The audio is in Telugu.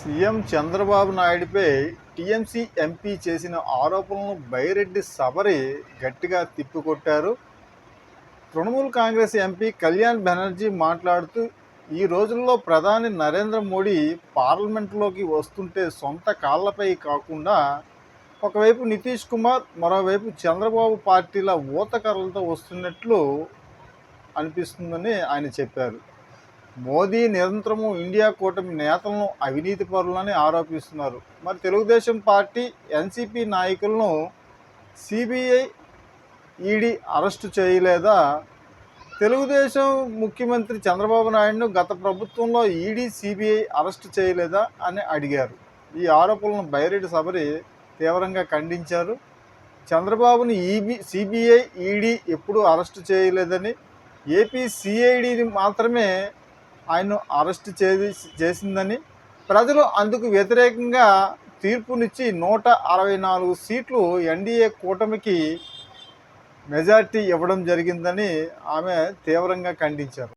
సీఎం చంద్రబాబు నాయుడిపై టీఎంసీ ఎంపీ చేసిన ఆరోపణలను బైరెడ్డి సబరి గట్టిగా తిప్పికొట్టారు. తృణమూల్ కాంగ్రెస్ ఎంపీ కళ్యాణ్ బెనర్జీ మాట్లాడుతూ ఈ రోజుల్లో ప్రధాని నరేంద్ర మోడీ పార్లమెంట్లోకి వస్తుంటే సొంత కాళ్ళపై కాకుండా ఒకవైపు నితీష్ కుమార్ మరోవైపు చంద్రబాబు పార్టీల ఊతకర్రలతో వస్తున్నట్లు అనిపిస్తుందని ఆయన చెప్పారు. మోదీ నిరంతరము ఇండియా కూటమి నేతలను అవినీతి పరులని ఆరోపిస్తున్నారు. మరి తెలుగుదేశం పార్టీ ఎన్సీపీ నాయకులను సిబిఐ ఈడీ అరెస్టు చేయలేదా? తెలుగుదేశం ముఖ్యమంత్రి చంద్రబాబు నాయుడును గత ప్రభుత్వంలో ఈడీ సిబిఐ అరెస్టు చేయలేదా అని అడిగారు. ఈ ఆరోపణలను బైరెడ్డి సబరి తీవ్రంగా ఖండించారు. చంద్రబాబుని ఈబీ సిబిఐ ఈడీ ఎప్పుడూ అరెస్టు చేయలేదని ఏపీ సిఐడిని మాత్రమే ఆయన్ను అరెస్ట్ చేసి చేసిందని ప్రజలు అందుకు వ్యతిరేకంగా తీర్పునిచ్చి నూట అరవై నాలుగు సీట్లు ఎన్డీఏ కూటమికి మెజార్టీ ఇవ్వడం జరిగిందని ఆమె తీవ్రంగా ఖండించారు.